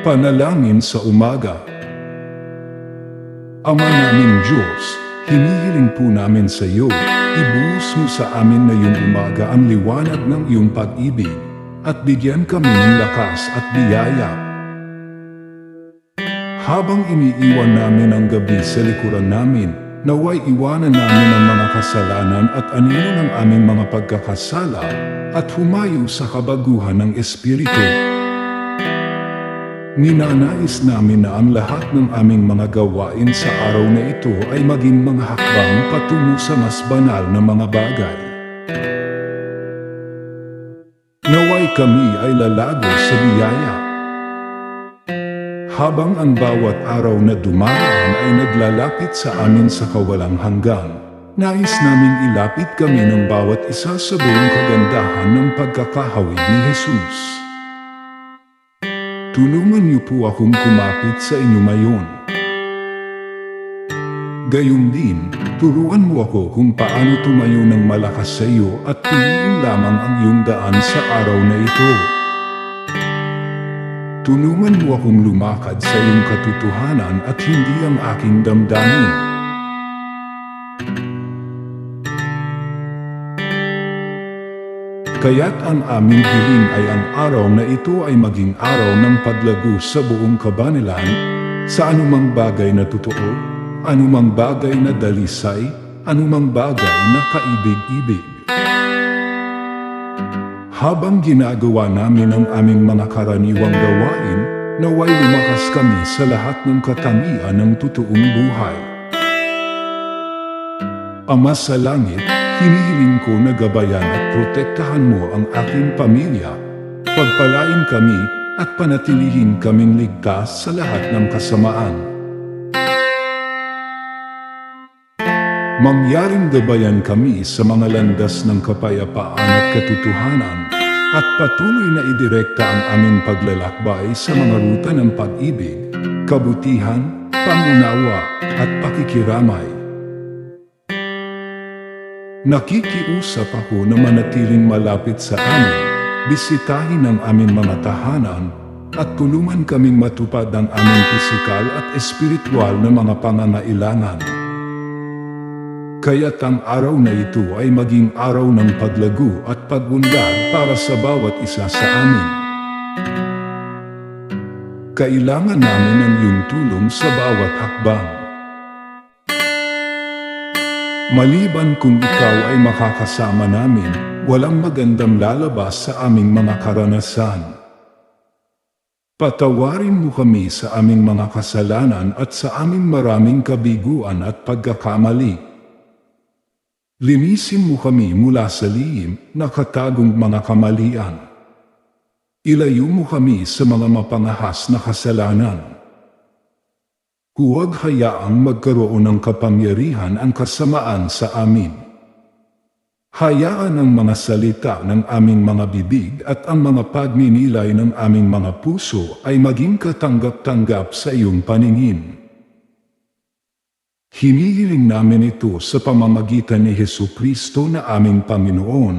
Panalangin sa umaga. Ama naming Diyos, hinihiling po namin sa iyo, ibuhos mo sa amin na yung umaga ang liwanag ng iyong pag-ibig, at bigyan kami ng lakas at biyaya. Habang iniiwan namin ang gabi sa likuran namin, naway iwanan namin ang mga kasalanan at anino ng aming mga pagkakasala, at humayo sa kabaguhan ng Espiritu. Ninanais namin na ang lahat ng aming mga gawain sa araw na ito ay maging mga hakbang patungo sa mas banal na mga bagay. Naway kami ay lalago sa biyaya. Habang ang bawat araw na dumaraan ay naglalapit sa amin sa kawalang hanggan, nais naming ilapit kami ng bawat isa sa buong kagandahan ng pagkakahawig ni Jesus. Tulungan niyo po akong kumapit sa inyo ngayon. Gayun din, turuan mo ako kung paano tumayo ng malakas sa iyo at piliin lamang ang iyong daan sa araw na ito. Tulungan mo akong lumakad sa iyong katotohanan at hindi ang aking damdamin. Kaya't ang aming hiling ay ang araw na ito ay maging araw ng paglago sa buong kabanilan, sa anumang bagay na totoo, anumang bagay na dalisay, anumang bagay na kaibig-ibig. Habang ginagawa namin ang aming mga karaniwang gawain, naway lumakas kami sa lahat ng katangian ng totoong buhay. Ama sa langit, Hinihiling ko na gabayan at protektahan mo ang aking pamilya. Pagpalain kami at panatilihin kaming ligtas sa lahat ng kasamaan. Mangyaring gabayan kami sa mga landas ng kapayapaan at katotohanan at patuloy na idirekta ang aming paglalakbay sa mga ruta ng pag-ibig, kabutihan, pangunawa at pakikiramay. Nakikiusap ako na manatiling malapit sa amin, bisitahin ang aming mga tahanan, at tulungan kaming matupad ang aming pisikal at espiritual na mga pangangailangan. Kaya't ang araw na ito ay maging araw ng paglago at pagunlad para sa bawat isa sa amin. Kailangan namin ang iyong tulong sa bawat hakbang. Maliban kung ikaw ay makakasama namin, walang magandang lalabas sa aming mga karanasan. Patawarin mo kami sa aming mga kasalanan at sa aming maraming kabiguan at pagkakamali. Linisin mo kami mula sa lihim na katagong mga kamalian. Ilayo mo kami sa mga mapangahas na kasalanan. Huwag hayaang magkaroon ng kapangyarihan ang kasamaan sa amin. Hayaan ang mga salita ng aming mga bibig at ang mga pagninilay ng aming mga puso ay maging katanggap-tanggap sa iyong paningin. Hinihiling namin ito sa pamamagitan ni Heso Kristo na aming Panginoon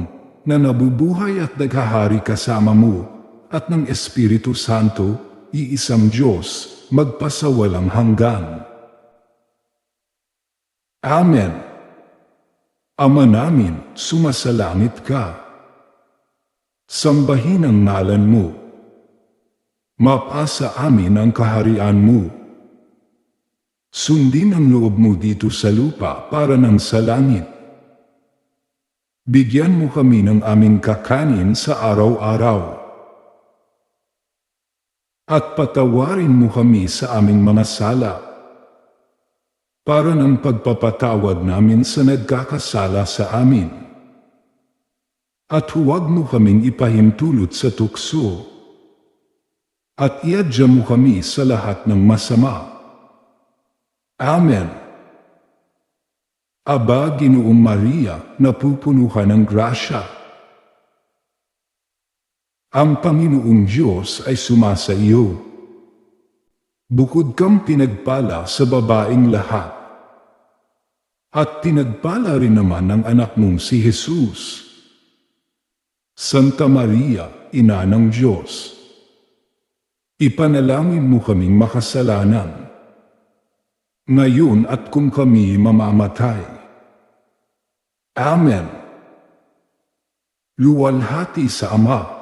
na nabubuhay at naghahari kasama mo at ng Espiritu Santo, iisang Diyos, magpasawalang hanggan. Amen. Ama namin, sumasalangit ka. Sambahin ang ngalan mo. Mapasa amin ang kaharian mo. Sundin ang loob mo dito sa lupa para ng sa langit. Bigyan mo kami ng aming kakanin sa araw-araw at patawarin mo kami sa aming mga sala. Para ng pagpapatawad namin sa nagkakasala sa amin. At huwag mo kaming ipahintulot sa tukso. At iadya mo kami sa lahat ng masama. Amen. Aba, Ginoong Maria, napupuno ka ng grasya. Ang Panginoong Diyos ay sumasa iyo. Bukod kang pinagpala sa babaing lahat. At pinagpala rin naman ng anak mong si Jesus. Santa Maria, Ina ng Diyos. Ipanalangin mo kaming makasalanan. Ngayon at kung kami mamamatay. Amen. Luwalhati sa Ama,